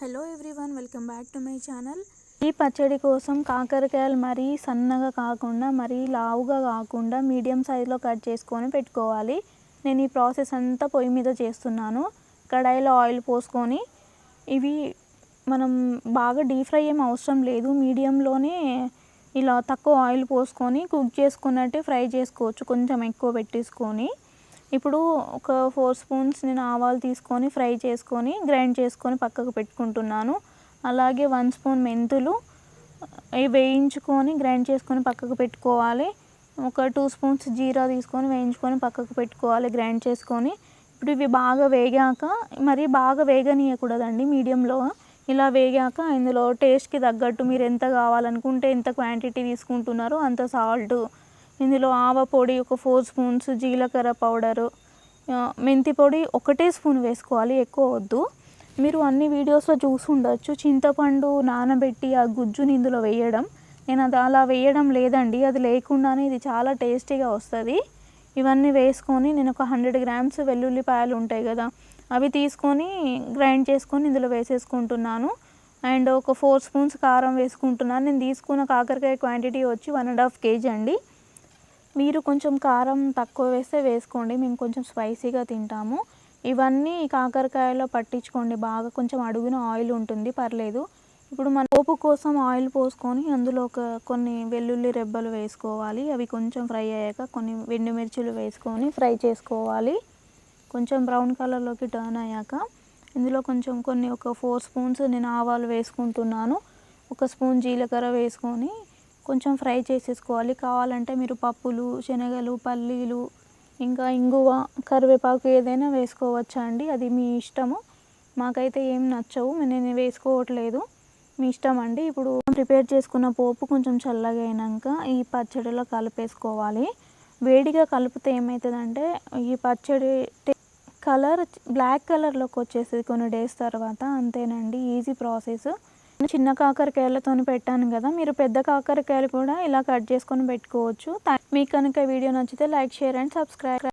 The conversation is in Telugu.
Hello everyone welcome back to my channel ఈ పచ్చడి కోసం కాకరకాయలు మరీ సన్నగా కాకుండా మరీ లావుగా కాకుండా మీడియం సైజులో కట్ చేసుకొని పెట్టుకోవాలి. నేను ఈ ప్రాసెస్ అంతా పొయ్యి మీద చేస్తున్నాను. కడాయిలో ఆయిల్ పోసుకొని ఇవి మనం బాగా డీప్ ఫ్రై ఏం అవసరం లేదు. మీడియంలోనే ఇలా తక్కువ ఆయిల్ పోసుకొని కుక్ చేసుకున్నట్టే ఫ్రై చేసుకోవచ్చు. కొంచెం ఎక్కువ పెట్టేసుకొని. ఇప్పుడు ఒక ఫోర్ స్పూన్స్ నేను ఆవాలు తీసుకొని ఫ్రై చేసుకొని గ్రైండ్ చేసుకొని పక్కకు పెట్టుకుంటున్నాను. అలాగే వన్ స్పూన్ మెంతులు వేయించుకొని గ్రైండ్ చేసుకొని పక్కకు పెట్టుకోవాలి. ఒక టూ స్పూన్స్ జీరా తీసుకొని వేయించుకొని పక్కకు పెట్టుకోవాలి గ్రైండ్ చేసుకొని. ఇప్పుడు ఇవి బాగా వేగాక మరి బాగా వేగనీయకూడదండి మీడియంలో. ఇలా వేగాక ఇందులో టేస్ట్కి తగ్గట్టు మీరు ఎంత కావాలనుకుంటే ఎంత క్వాంటిటీ తీసుకుంటున్నారో అంత సాల్ట్ ఇందులో ఆవ పొడి ఒక ఫోర్ స్పూన్స్ జీలకర్ర పౌడరు మెంతి పొడి ఒకటే స్పూన్ వేసుకోవాలి ఎక్కువ వద్దు. మీరు అన్ని వీడియోస్లో చూసి ఉండొచ్చు. చింతపండు నానబెట్టి ఆ గుజ్జుని ఇందులో వేయడం. నేను అది అలా వేయడం లేదండి. అది లేకుండానే ఇది చాలా టేస్టీగా వస్తుంది. ఇవన్నీ వేసుకొని నేను ఒక హండ్రెడ్ గ్రామ్స్ వెల్లుల్లిపాయలు ఉంటాయి కదా అవి తీసుకొని గ్రైండ్ చేసుకొని ఇందులో వేసేసుకుంటున్నాను. అండ్ ఒక ఫోర్ స్పూన్స్ కారం వేసుకుంటున్నాను. నేను తీసుకున్న కాకరకాయ క్వాంటిటీ వచ్చి వన్ అండ్ హాఫ్ కేజీ అండి. మీరు కొంచెం కారం తక్కువ వేస్తే వేసుకోండి. మేము కొంచెం స్పైసీగా తింటాము. ఇవన్నీ కాకరకాయలో పట్టించుకోండి. బాగా కొంచెం అడుగున ఆయిల్ ఉంటుంది. పర్లేదు. ఇప్పుడు మన పోపు కోసం ఆయిల్ పోసుకొని అందులో ఒక కొన్ని వెల్లుల్లి రెబ్బలు వేసుకోవాలి. అవి కొంచెం ఫ్రై అయ్యాక కొన్ని ఎండుమిర్చులు వేసుకొని ఫ్రై చేసుకోవాలి. కొంచెం బ్రౌన్ కలర్లోకి టర్న్ అయ్యాక ఇందులో కొంచెం కొన్ని ఒక ఫోర్ స్పూన్స్ నేను ఆవాలు వేసుకుంటున్నాను. ఒక స్పూన్ జీలకర్ర వేసుకొని కొంచెం ఫ్రై చేసేసుకోవాలి. కావాలంటే మీరు పప్పులు శనగలు పల్లీలు ఇంకా ఇంగువ కరివేపాకు ఏదైనా వేసుకోవచ్చా అండి? అది మీ ఇష్టము. మాకైతే ఏం నచ్చవు. నేను వేసుకోవట్లేదు. మీ ఇష్టం అండి? ఇప్పుడు ప్రిపేర్ చేసుకున్న పోపు కొంచెం చల్లగా అయినాక ఈ పచ్చడిలో కలిపేసుకోవాలి. వేడిగా కలిపితే ఏమవుతుందంటే ఈ పచ్చడి కలర్ బ్లాక్ కలర్లోకి వచ్చేసి కొన్ని డేస్ తర్వాత. అంతేనండి. Easy process. చిన్న కాకరకాయలతో పెట్టాను కదా మీరు పెద్ద కాకరకాయలు కూడా ఇలా కట్ చేసుకొని పెట్టుకోవచ్చు. మీకు కనుక వీడియో నచ్చితే లైక్ షేర్ అండ్ సబ్స్క్రైబ్.